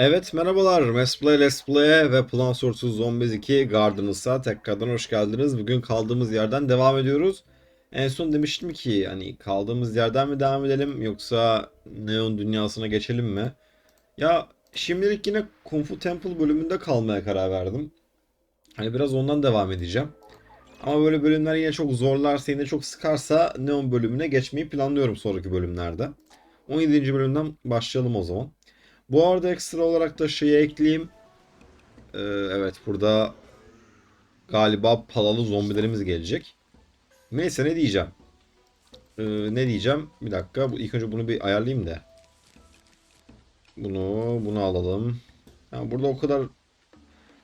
Evet merhabalar Let's Play Let's Play ve Plants vs Zombies 2 Gardenus'a tekrardan hoş geldiniz. Bugün kaldığımız yerden devam ediyoruz. En son demiştim ki hani kaldığımız yerden mi devam edelim yoksa Neon dünyasına geçelim mi? Ya şimdilik yine Kung Fu Temple bölümünde kalmaya karar verdim. Hani biraz ondan devam edeceğim. Ama böyle bölümler yine çok zorlarsa yine çok sıkarsa Neon bölümüne geçmeyi planlıyorum sonraki bölümlerde. 17. bölümden başlayalım o zaman. Bu arada ekstra olarak da şeyi ekleyeyim. Ee, evet burada galiba palalı zombilerimiz gelecek. Neyse ne diyeceğim. Ee, ne diyeceğim? Bir dakika. Bu, ilk önce bunu bir ayarlayayım da. Bunu bunu alalım. Yani burada o kadar...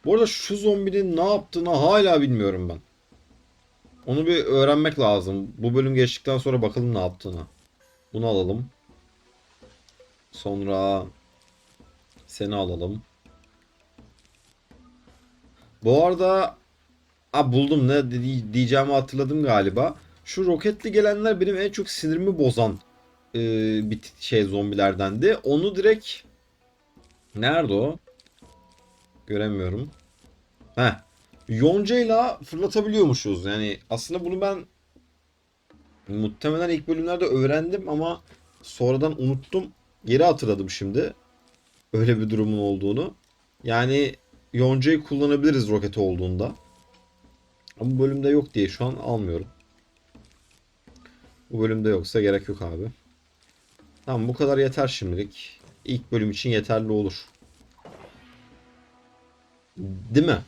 Bu arada şu zombinin ne yaptığını hala bilmiyorum ben. Onu bir öğrenmek lazım. Bu bölüm geçtikten sonra bakalım ne yaptığını. Bunu alalım. Sonra seni alalım. Bu arada ha, buldum ne diyeceğimi hatırladım galiba. Şu roketli gelenler benim en çok sinirimi bozan e, bir şey zombilerdendi. Onu direkt nerede o? Göremiyorum. Heh. Yoncayla fırlatabiliyormuşuz. Yani aslında bunu ben muhtemelen ilk bölümlerde öğrendim ama sonradan unuttum. Geri hatırladım şimdi öyle bir durumun olduğunu. Yani yoncayı kullanabiliriz roketi olduğunda. Ama bu bölümde yok diye şu an almıyorum. Bu bölümde yoksa gerek yok abi. Tamam bu kadar yeter şimdilik. İlk bölüm için yeterli olur. Değil mi?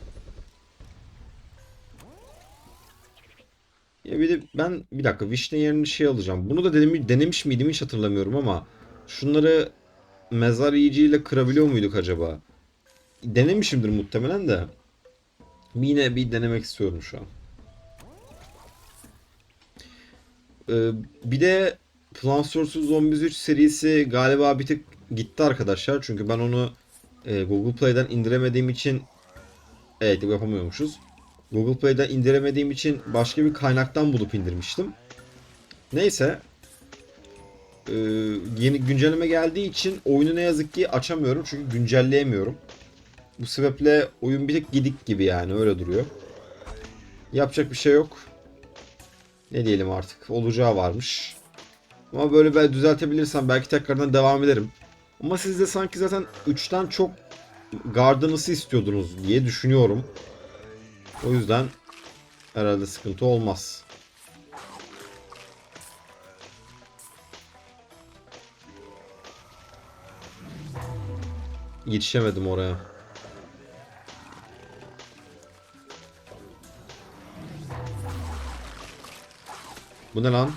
Ya bir de ben bir dakika vişne yerine şey alacağım. Bunu da denemiş, denemiş miydim hiç hatırlamıyorum ama şunları mezar yiyiciyle kırabiliyor muyduk acaba? Denemişimdir muhtemelen de. Yine bir denemek istiyorum şu an. Ee, bir de Plants vs Zombies 3 serisi galiba bir tık gitti arkadaşlar. Çünkü ben onu e, Google Play'den indiremediğim için evet yapamıyormuşuz. Google Play'den indiremediğim için başka bir kaynaktan bulup indirmiştim. Neyse ee, yeni güncelleme geldiği için oyunu ne yazık ki açamıyorum çünkü güncelleyemiyorum. Bu sebeple oyun bir tek gidik gibi yani öyle duruyor. Yapacak bir şey yok. Ne diyelim artık olacağı varmış. Ama böyle ben düzeltebilirsem belki tekrardan devam ederim. Ama siz de sanki zaten 3'ten çok Gardenus'ı istiyordunuz diye düşünüyorum. O yüzden herhalde sıkıntı olmaz. Yetişemedim oraya. Bu ne lan?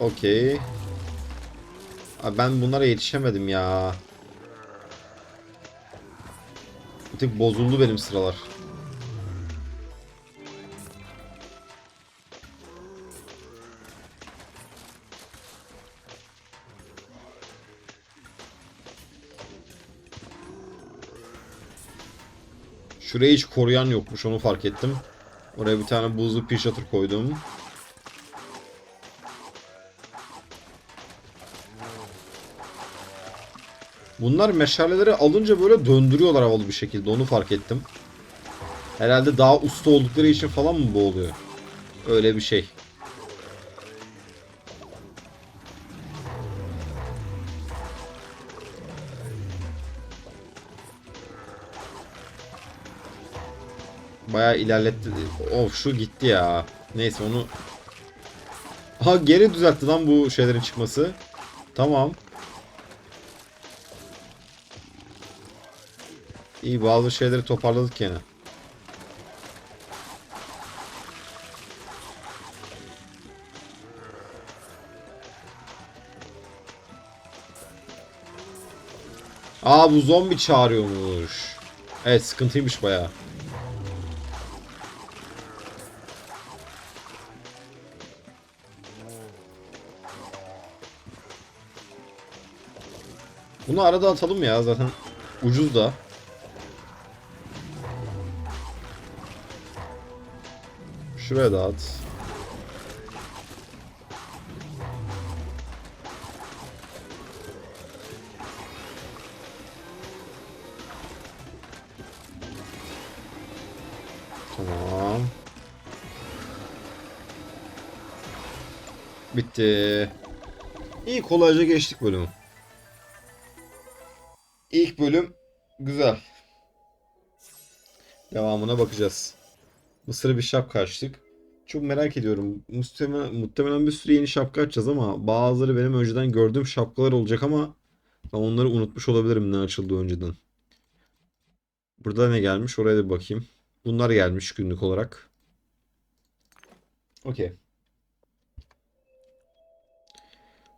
Okey. Ben bunlara yetişemedim ya. Bir tık bozuldu benim sıralar. Şuraya hiç koruyan yokmuş onu fark ettim. Oraya bir tane buzlu pil şatır koydum. Bunlar meşaleleri alınca böyle döndürüyorlar havalı bir şekilde onu fark ettim. Herhalde daha usta oldukları için falan mı bu oluyor? Öyle bir şey. Bayağı ilerletti. Of şu gitti ya. Neyse onu... Ha geri düzeltti lan bu şeylerin çıkması. Tamam. İyi bazı şeyleri toparladık yine. Aa bu zombi çağırıyormuş. Evet sıkıntıymış bayağı. Bunu arada atalım ya zaten ucuz da. Şuraya da at. Tamam. Bitti. İyi kolayca geçtik bölümü. Devamına bakacağız. Mısır'a bir şapka açtık. Çok merak ediyorum. Muhtemelen, muhtemelen bir sürü yeni şapka açacağız ama bazıları benim önceden gördüğüm şapkalar olacak ama ben onları unutmuş olabilirim ne açıldı önceden. Burada ne gelmiş? Oraya da bir bakayım. Bunlar gelmiş günlük olarak. Okey.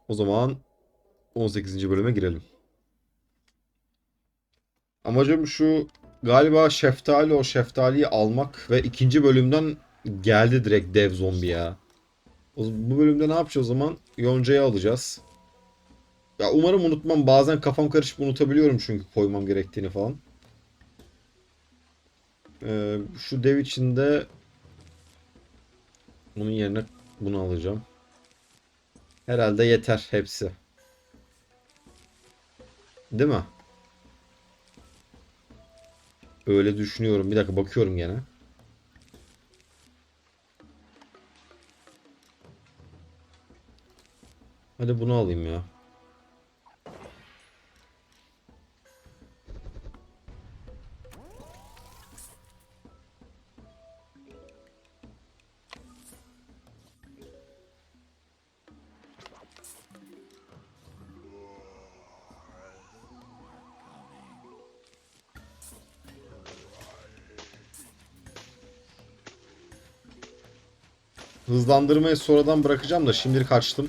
O zaman 18. bölüme girelim. Amacım şu galiba şeftali o şeftaliyi almak ve ikinci bölümden geldi direkt dev zombi ya. Bu bölümde ne yapacağız o zaman? Yonca'yı alacağız. Ya umarım unutmam. Bazen kafam karışıp unutabiliyorum çünkü koymam gerektiğini falan. Ee, şu dev içinde bunun yerine bunu alacağım. Herhalde yeter hepsi. Değil mi? Öyle düşünüyorum. Bir dakika bakıyorum gene. Hadi bunu alayım ya. Hızlandırmayı sonradan bırakacağım da şimdilik açtım.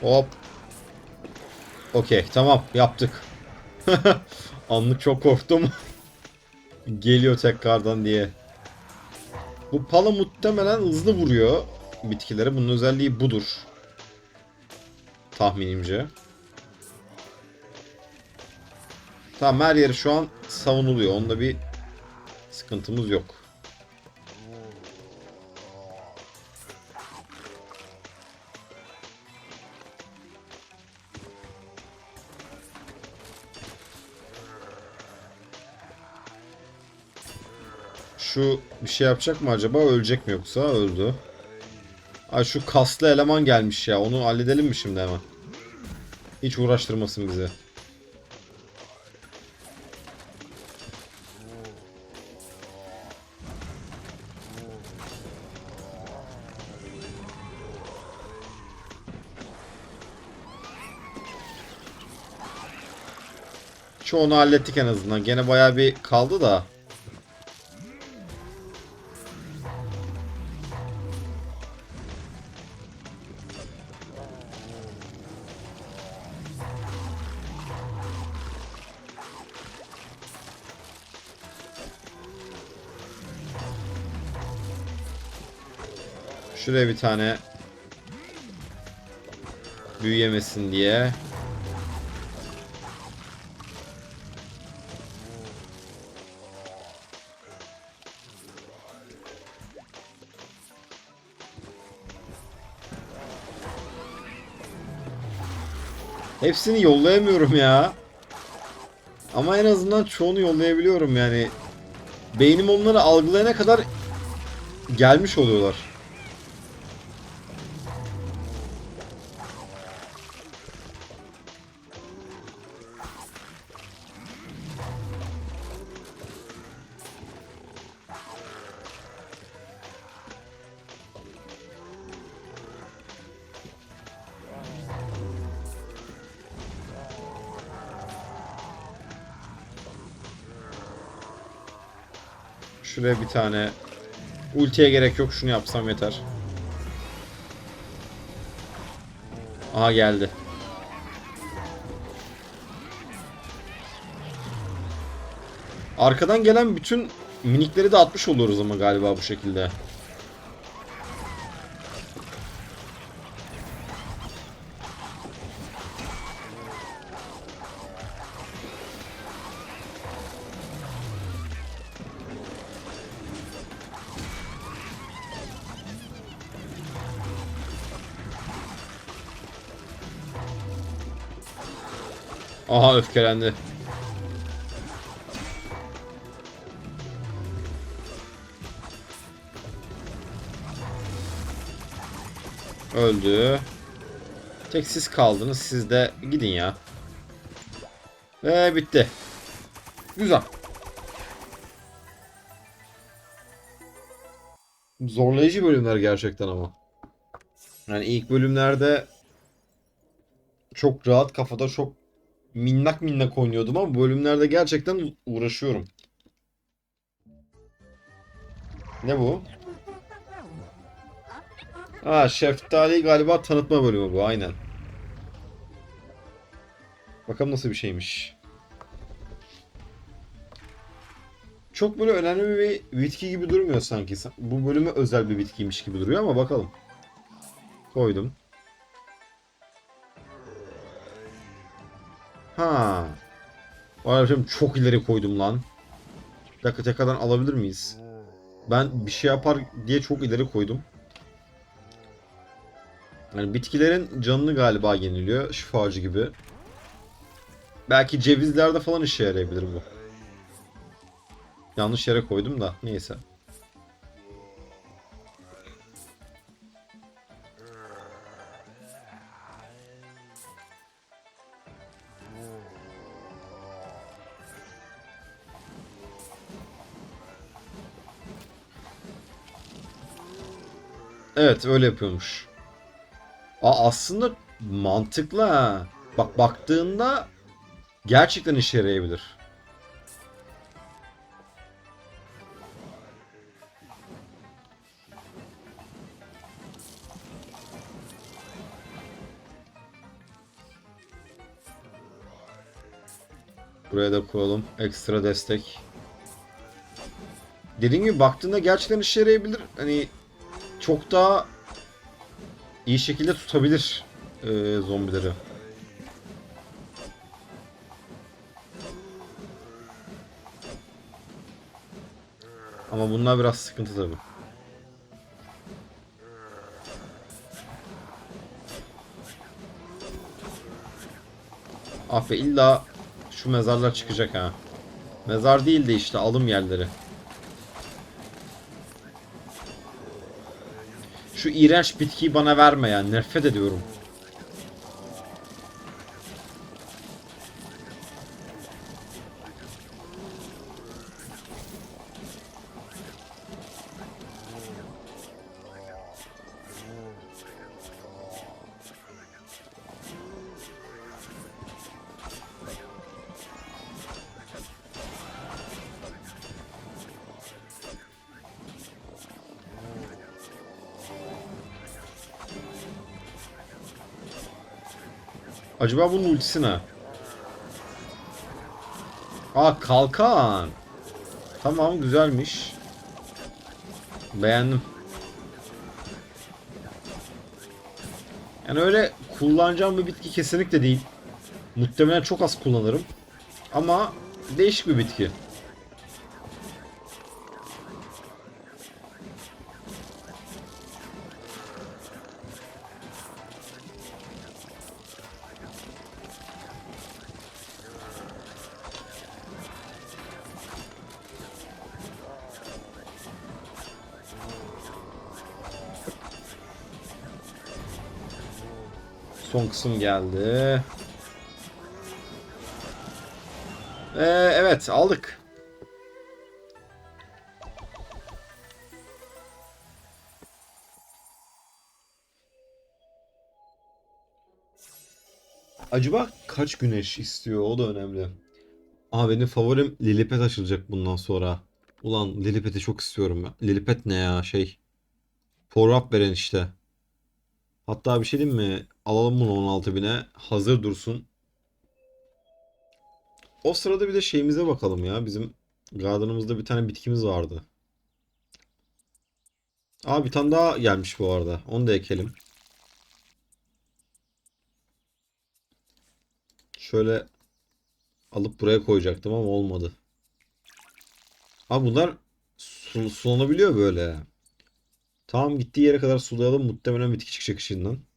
Hop. Okey tamam yaptık. Anlık çok korktum. Geliyor tekrardan diye. Bu pala muhtemelen hızlı vuruyor bitkilere. Bunun özelliği budur. Tahminimce. Tamam her yeri şu an savunuluyor. Onda bir sıkıntımız yok. Şu bir şey yapacak mı acaba? Ölecek mi yoksa? Öldü. Ay şu kaslı eleman gelmiş ya. Onu halledelim mi şimdi hemen? Hiç uğraştırmasın bizi. Çoğunu hallettik en azından. Gene bayağı bir kaldı da. Şuraya bir tane büyüyemesin diye. Hepsini yollayamıyorum ya. Ama en azından çoğunu yollayabiliyorum yani. Beynim onları algılayana kadar gelmiş oluyorlar. Şuraya bir tane ultiye gerek yok. Şunu yapsam yeter. Aha geldi. Arkadan gelen bütün minikleri de atmış oluruz ama galiba bu şekilde. Aha öfkelendi. Öldü. Tek siz kaldınız. Siz de gidin ya. Ve bitti. Güzel. Zorlayıcı bölümler gerçekten ama. Yani ilk bölümlerde çok rahat kafada çok minnak minnak oynuyordum ama bölümlerde gerçekten uğraşıyorum. Ne bu? Ha şeftali galiba tanıtma bölümü bu aynen. Bakalım nasıl bir şeymiş. Çok böyle önemli bir bitki gibi durmuyor sanki. Bu bölüme özel bir bitkiymiş gibi duruyor ama bakalım. Koydum. Ha. Be, çok ileri koydum lan. Bir dakika tekrardan alabilir miyiz? Ben bir şey yapar diye çok ileri koydum. Yani bitkilerin canını galiba yeniliyor. Şifacı gibi. Belki cevizlerde falan işe yarayabilir bu. Yanlış yere koydum da neyse. Evet öyle yapıyormuş. Aa, aslında mantıklı ha. Bak baktığında gerçekten işe yarayabilir. Buraya da koyalım. Ekstra destek. Dediğim gibi baktığında gerçekten işe yarayabilir. Hani çok daha iyi şekilde tutabilir e, zombileri. Ama bunlar biraz sıkıntı tabi. Ah be illa şu mezarlar çıkacak ha. Mezar değil de işte alım yerleri. Şu iğrenç bitkiyi bana verme ya. Nefret ediyorum. Acaba bunun ultisi ne? Aa kalkan. Tamam güzelmiş. Beğendim. Yani öyle kullanacağım bir bitki kesinlikle değil. Muhtemelen çok az kullanırım. Ama değişik bir bitki. Son kısım geldi. Ee, evet aldık. Acaba kaç güneş istiyor o da önemli. Aa benim favorim Lilipet açılacak bundan sonra. Ulan Lilipet'i çok istiyorum ben. Lilipet ne ya şey. Power up veren işte. Hatta bir şey diyeyim mi? Alalım bunu 16 bine. Hazır dursun. O sırada bir de şeyimize bakalım ya. Bizim gardenımızda bir tane bitkimiz vardı. Aa bir tane daha gelmiş bu arada. Onu da ekelim. Şöyle alıp buraya koyacaktım ama olmadı. Aa bunlar su sulanabiliyor böyle. Tamam gittiği yere kadar sulayalım. Muhtemelen bitki çıkacak içinden.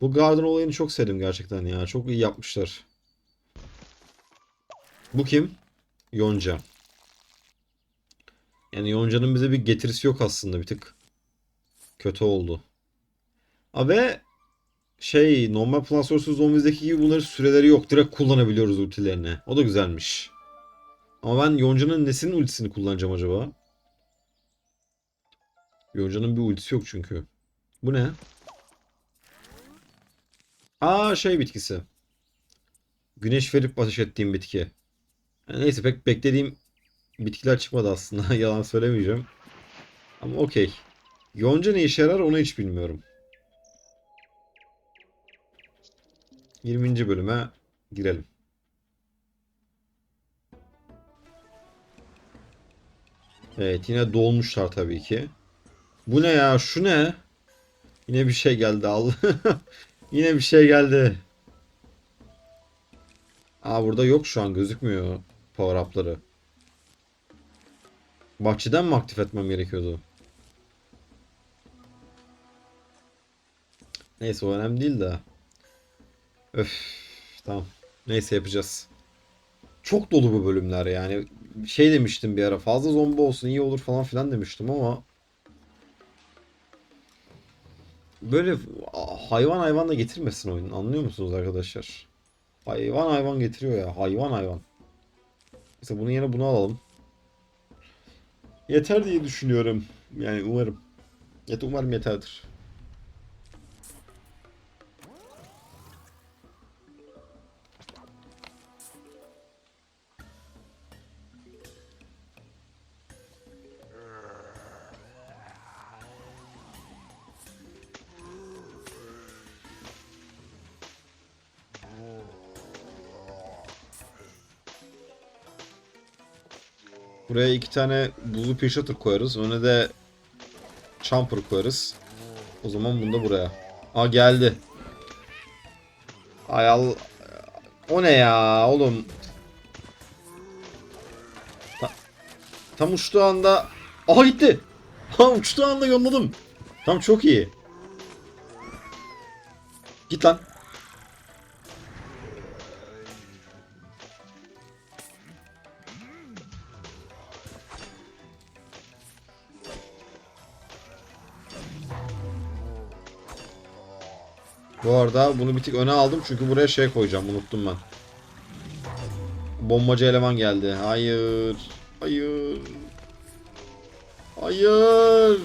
Bu garden olayını çok sevdim gerçekten ya. Çok iyi yapmışlar. Bu kim? Yonca. Yani Yonca'nın bize bir getirisi yok aslında bir tık. Kötü oldu. Ha ve şey normal Plants vs Zombies'deki gibi bunların süreleri yok. Direkt kullanabiliyoruz ultilerini. O da güzelmiş. Ama ben Yonca'nın nesinin ultisini kullanacağım acaba? Yonca'nın bir ultisi yok çünkü. Bu ne? Aa şey bitkisi. Güneş verip ateş ettiğim bitki. Yani neyse pek beklediğim bitkiler çıkmadı aslında. Yalan söylemeyeceğim. Ama okey. Yonca ne işe yarar onu hiç bilmiyorum. 20. bölüme girelim. Evet yine dolmuşlar tabii ki. Bu ne ya? Şu ne? Yine bir şey geldi al. yine bir şey geldi. Aa burada yok şu an gözükmüyor power up'ları. Bahçeden mi aktif etmem gerekiyordu? Neyse o önemli değil de. Öf tamam. Neyse yapacağız. Çok dolu bu bölümler yani. Şey demiştim bir ara fazla zombi olsun iyi olur falan filan demiştim ama böyle hayvan hayvan da getirmesin oyun. Anlıyor musunuz arkadaşlar? Hayvan hayvan getiriyor ya. Hayvan hayvan. Mesela bunun yerine bunu alalım. Yeter diye düşünüyorum. Yani umarım. Yet umarım yeterdir. Buraya iki tane buzlu pişatır koyarız. Öne de Champer koyarız. O zaman bunu da buraya. Aa geldi. Ay al. O ne ya oğlum. Ta- Tam uçtuğu anda. Aha gitti. Ha uçtuğu anda yolladım. Tam çok iyi. Git lan. Bu arada bunu bir tık öne aldım çünkü buraya şey koyacağım unuttum ben. Bombacı eleman geldi. Hayır. Hayır. Hayır.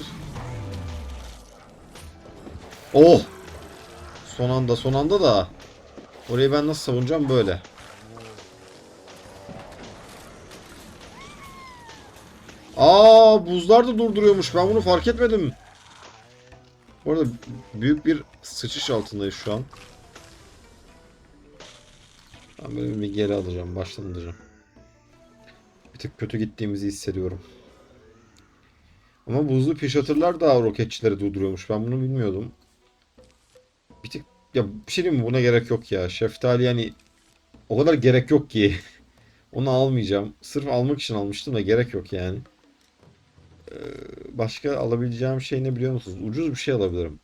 Oh. Son anda son anda da. Orayı ben nasıl savunacağım böyle. Aa buzlar da durduruyormuş. Ben bunu fark etmedim. Bu arada büyük bir sıçış altındayız şu an. Ben böyle bir geri alacağım. Baştan. Bir tık kötü gittiğimizi hissediyorum. Ama buzlu pişatırlar da roketçileri durduruyormuş. Ben bunu bilmiyordum. Bir tık ya bir şey mi? Buna gerek yok ya. Şeftali yani o kadar gerek yok ki. Onu almayacağım. Sırf almak için almıştım da gerek yok yani. Ee, başka alabileceğim şey ne biliyor musunuz? Ucuz bir şey alabilirim.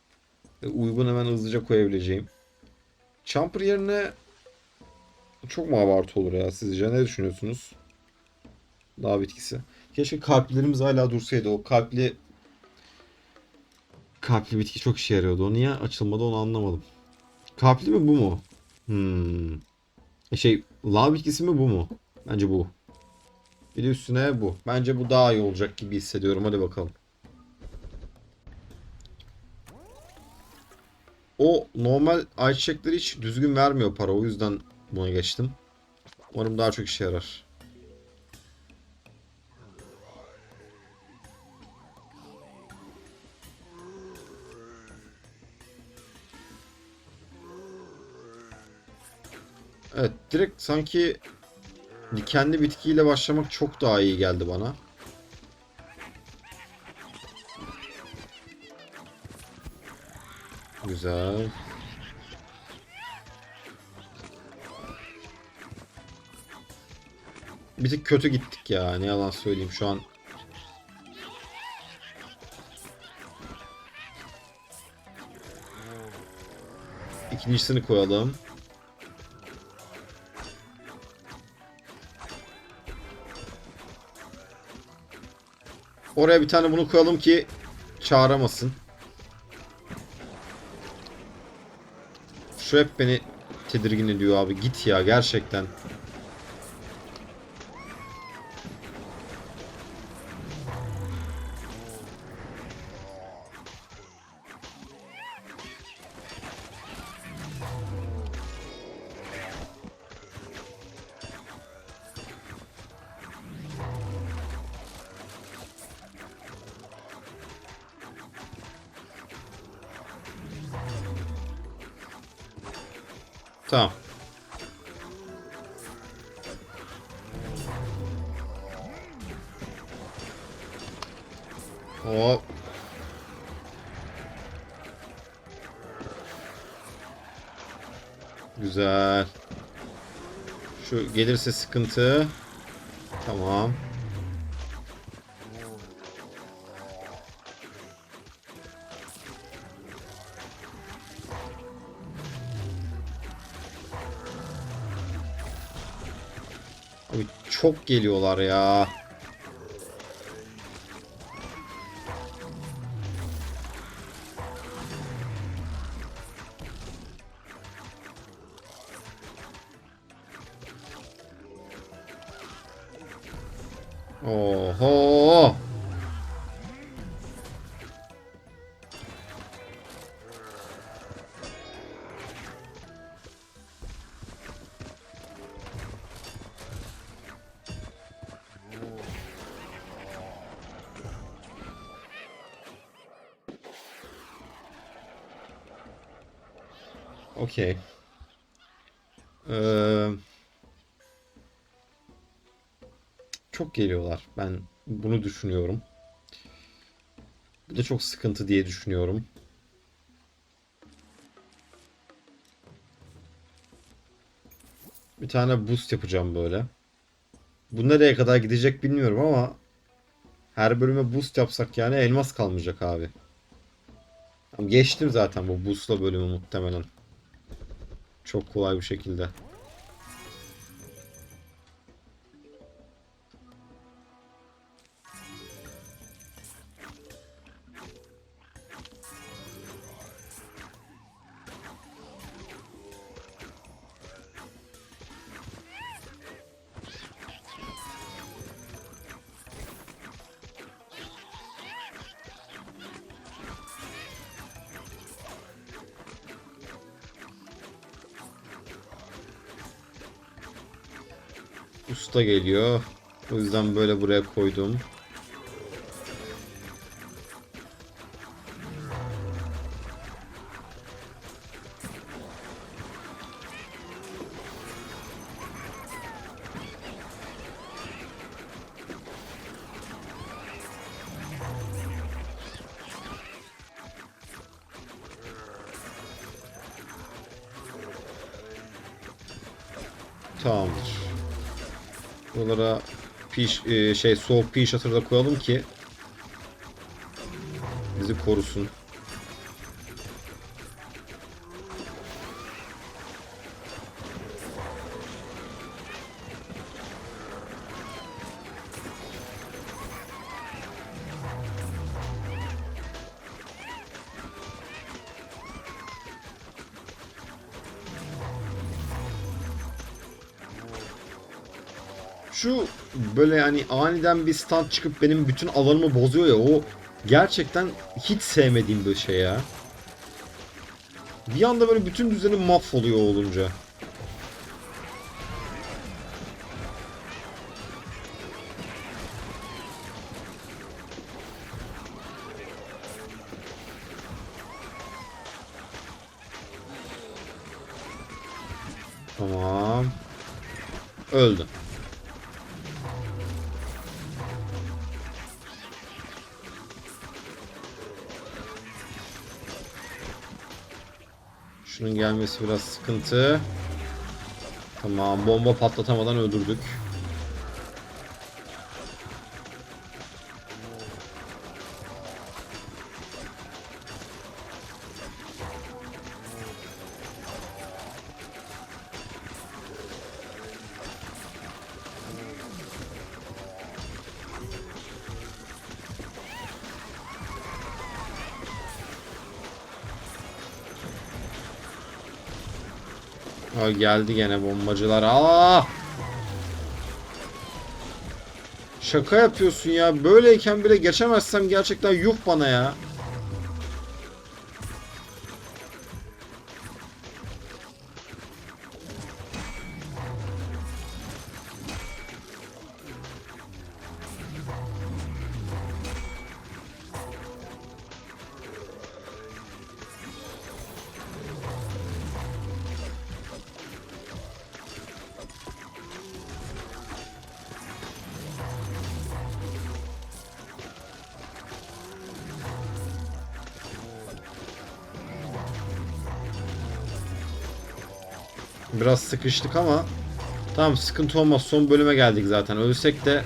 Ee, uygun hemen hızlıca koyabileceğim. Champer yerine çok mu abartı olur ya sizce? Ne düşünüyorsunuz? Dağ bitkisi. Keşke kalplerimiz hala dursaydı. O kalpli kalpli bitki çok işe yarıyordu. O niye açılmadı onu anlamadım. Kalpli mi bu mu? Hmm. E şey lav bitkisi mi bu mu? Bence bu. Bir de üstüne bu. Bence bu daha iyi olacak gibi hissediyorum. Hadi bakalım. O normal ayçiçekleri hiç düzgün vermiyor para. O yüzden buna geçtim. Umarım daha çok işe yarar. Evet direkt sanki dikenli bitkiyle başlamak çok daha iyi geldi bana. Güzel. Bir tık kötü gittik ya. Ne yalan söyleyeyim şu an. İkincisini koyalım. Oraya bir tane bunu koyalım ki çağıramasın. Şu hep beni tedirgin ediyor abi. Git ya gerçekten. Gelirse sıkıntı. Tamam. Abi çok geliyorlar ya. Bunu düşünüyorum. Bu da çok sıkıntı diye düşünüyorum. Bir tane boost yapacağım böyle. Bu nereye kadar gidecek bilmiyorum ama her bölüme boost yapsak yani elmas kalmayacak abi. Geçtim zaten bu boostla bölümü muhtemelen. Çok kolay bir şekilde. Geliyor. O yüzden böyle buraya koydum. Piş, e, şey soğuk pea shooter da koyalım ki bizi korusun. Şu böyle yani aniden bir stand çıkıp benim bütün alanımı bozuyor ya o gerçekten hiç sevmediğim bir şey ya. Bir anda böyle bütün düzenim mahvoluyor olunca. Tamam. Öldü. Gelmesi biraz sıkıntı. Tamam bomba patlatamadan öldürdük. Ha, geldi gene bombacılar. Aa! Şaka yapıyorsun ya. Böyleyken bile geçemezsem gerçekten yuh bana ya. Biraz sıkıştık ama tamam sıkıntı olmaz. Son bölüme geldik zaten. Ölsek de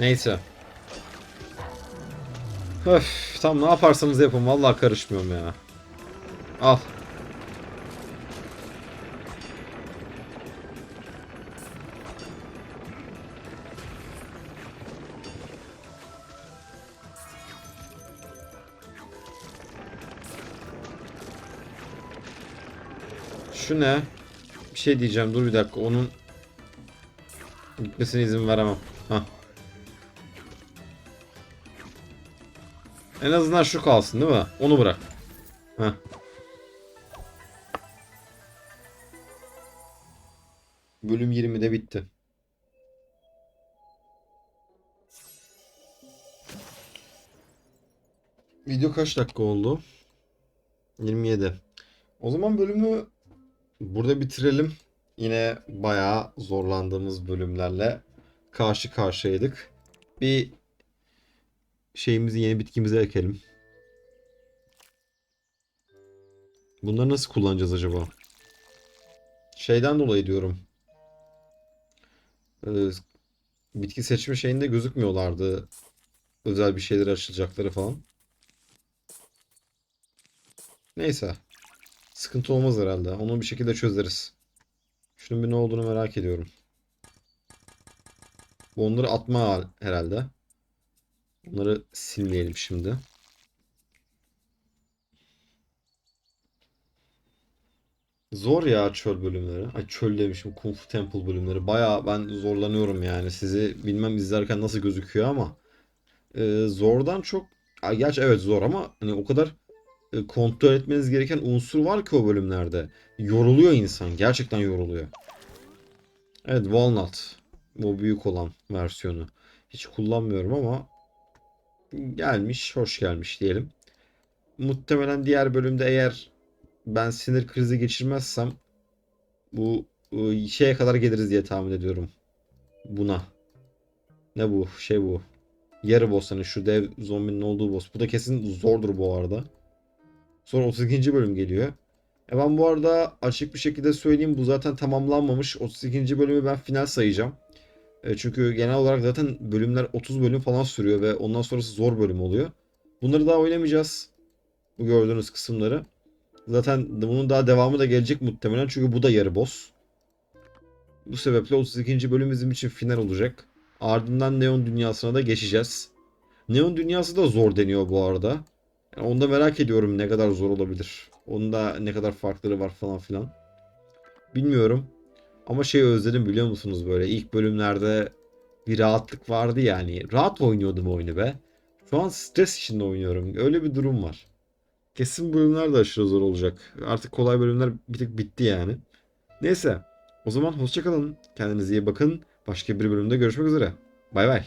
Neyse. Öf, tamam ne yaparsanız yapın. Vallahi karışmıyorum ya. Al. Şu ne? Bir şey diyeceğim. Dur bir dakika. Onun gitmesine izin veremem. Hah. En azından şu kalsın değil mi? Onu bırak. Heh. Bölüm 20'de bitti. Video kaç dakika oldu? 27. O zaman bölümü burada bitirelim. Yine bayağı zorlandığımız bölümlerle karşı karşıyaydık. Bir şeyimizi yeni bitkimize ekelim. Bunları nasıl kullanacağız acaba? Şeyden dolayı diyorum. Ee, bitki seçme şeyinde gözükmüyorlardı. Özel bir şeyler açılacakları falan. Neyse. Sıkıntı olmaz herhalde. Onu bir şekilde çözeriz. Şunun bir ne olduğunu merak ediyorum. Bu onları atma hal- herhalde. Bunları silmeyelim şimdi. Zor ya çöl bölümleri. Ay çöl demişim. Kung Fu Temple bölümleri. Baya ben zorlanıyorum yani. Sizi bilmem izlerken nasıl gözüküyor ama. e, zordan çok... Ay, gerçi evet zor ama hani o kadar kontrol etmeniz gereken unsur var ki o bölümlerde. Yoruluyor insan. Gerçekten yoruluyor. Evet Walnut. Bu büyük olan versiyonu. Hiç kullanmıyorum ama gelmiş, hoş gelmiş diyelim. Muhtemelen diğer bölümde eğer ben sinir krizi geçirmezsem bu ıı, şeye kadar geliriz diye tahmin ediyorum. Buna. Ne bu? Şey bu. Yarı boss hani şu dev zombinin olduğu boss. Bu da kesin zordur bu arada. Sonra 32. bölüm geliyor. E ben bu arada açık bir şekilde söyleyeyim bu zaten tamamlanmamış. 32. bölümü ben final sayacağım. E, çünkü genel olarak zaten bölümler 30 bölüm falan sürüyor ve ondan sonrası zor bölüm oluyor. Bunları daha oynamayacağız. Bu gördüğünüz kısımları. Zaten bunun daha devamı da gelecek muhtemelen çünkü bu da yarı boss. Bu sebeple 32. bölüm bizim için final olacak. Ardından Neon dünyasına da geçeceğiz. Neon dünyası da zor deniyor bu arada. Yani onu da merak ediyorum ne kadar zor olabilir. Onda ne kadar farkları var falan filan. Bilmiyorum. Ama şey özledim biliyor musunuz böyle ilk bölümlerde bir rahatlık vardı yani. Rahat oynuyordum oyunu be. Şu an stres içinde oynuyorum. Öyle bir durum var. Kesin bölümler de aşırı zor olacak. Artık kolay bölümler bir tık bitti yani. Neyse. O zaman hoşçakalın. Kendinize iyi bakın. Başka bir bölümde görüşmek üzere. Bay bay.